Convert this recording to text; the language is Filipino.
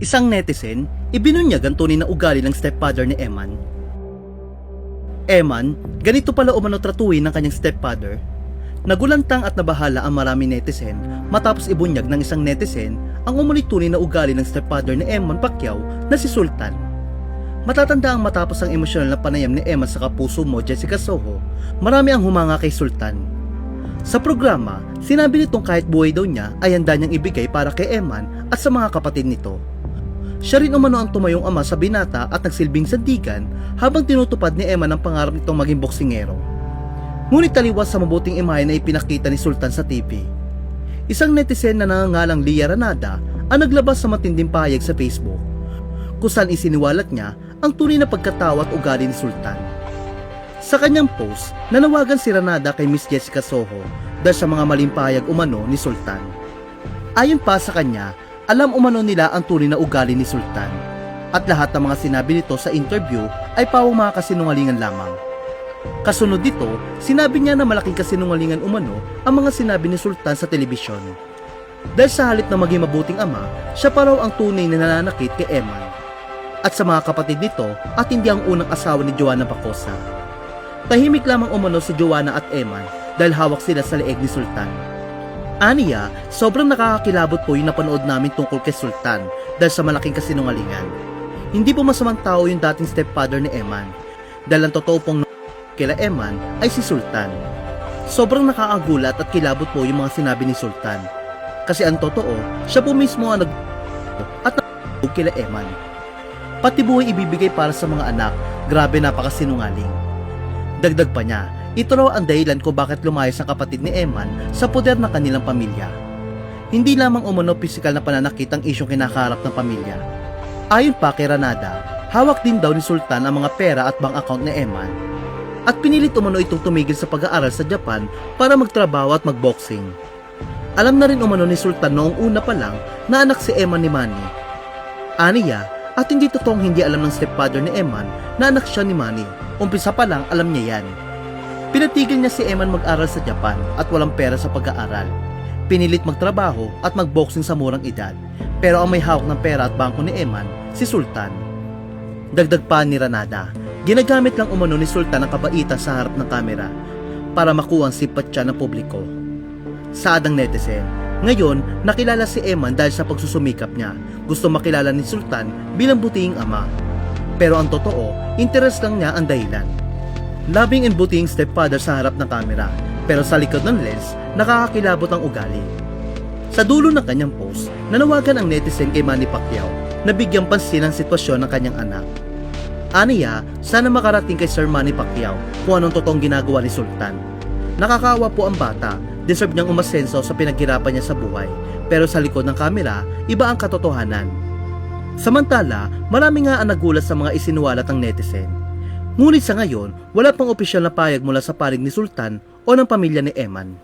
Isang netizen, ibinunyag ang tunay na ugali ng stepfather ni Eman. Eman, ganito pala umano tratuhin ng kanyang stepfather. Nagulantang at nabahala ang marami netizen matapos ibunyag ng isang netizen ang umulit tunay na ugali ng stepfather ni Eman Pacquiao na si Sultan. Matatanda ang matapos ang emosyonal na panayam ni Eman sa kapuso mo Jessica Soho, marami ang humanga kay Sultan. Sa programa, sinabi nitong kahit buhay daw niya ay handa niyang ibigay para kay Eman at sa mga kapatid nito. Siya rin umano ang tumayong ama sa binata at nagsilbing sandigan habang tinutupad ni Eman ang pangarap nitong maging boksingero. Ngunit taliwas sa mabuting imahe na ipinakita ni Sultan sa TV. Isang netizen na nangangalang Lia Ranada ang naglabas sa matinding pahayag sa Facebook kung saan isiniwalat niya ang tunay na pagkatawa at ugali ni Sultan. Sa kanyang post, nanawagan si Ranada kay Miss Jessica Soho dahil sa mga maling pahayag umano ni Sultan. Ayon pa sa kanya, alam umano nila ang tunay na ugali ni Sultan. At lahat ng mga sinabi nito sa interview ay pawang mga kasinungalingan lamang. Kasunod dito, sinabi niya na malaking kasinungalingan umano ang mga sinabi ni Sultan sa telebisyon. Dahil sa halip na maging mabuting ama, siya pa raw ang tunay na nananakit kay Eman. At sa mga kapatid nito at hindi ang unang asawa ni Joanna Bacosa. Tahimik lamang umano si Joanna at Eman dahil hawak sila sa leeg ni Sultan. Aniya, sobrang nakakakilabot po yung napanood namin tungkol kay Sultan dahil sa malaking kasinungalingan. Hindi po masamang tao yung dating stepfather ni Eman dahil ang totoo pong kila Eman ay si Sultan. Sobrang nakakagulat at kilabot po yung mga sinabi ni Sultan. Kasi ang totoo, siya po mismo ang nag at nag kila Eman. Pati buhay ibibigay para sa mga anak, grabe napakasinungaling. Dagdag pa niya, ito raw ang dahilan kung bakit lumayas ang kapatid ni Eman sa poder ng kanilang pamilya. Hindi lamang umano pisikal na pananakit ang isyong kinakaharap ng pamilya. Ayon pa kay Ranada, hawak din daw ni Sultan ang mga pera at bank account ni Eman. At pinilit umano itong tumigil sa pag-aaral sa Japan para magtrabaho at magboxing. Alam na rin umano ni Sultan noong una pa lang na anak si Eman ni Manny. Aniya, at hindi totoong hindi alam ng stepfather ni Eman na anak siya ni Manny. Umpisa pa lang alam niya yan. Pinatigil niya si Eman mag-aral sa Japan at walang pera sa pag-aaral. Pinilit magtrabaho at magboxing sa murang edad. Pero ang may hawak ng pera at bangko ni Eman, si Sultan. Dagdag pa ni Ranada, ginagamit lang umano ni Sultan ang kabaitan sa harap ng kamera para makuha ang simpatya ng publiko. Saad ang netizen, ngayon nakilala si Eman dahil sa pagsusumikap niya. Gusto makilala ni Sultan bilang butihing ama. Pero ang totoo, interes lang niya ang dahilan. Labing and butihing stepfather sa harap ng kamera, pero sa likod ng lens, nakakakilabot ang ugali. Sa dulo ng kanyang post, nanawagan ang netizen kay Manny Pacquiao na bigyang pansin ang sitwasyon ng kanyang anak. Aniya, sana makarating kay Sir Manny Pacquiao kung anong totoong ginagawa ni Sultan. Nakakawa po ang bata, deserve niyang umasenso sa pinaghirapan niya sa buhay, pero sa likod ng kamera, iba ang katotohanan. Samantala, marami nga ang nagulat sa mga isinuwalat ng netizen. Ngunit sa ngayon, wala pang opisyal na payag mula sa parig ni Sultan o ng pamilya ni Eman.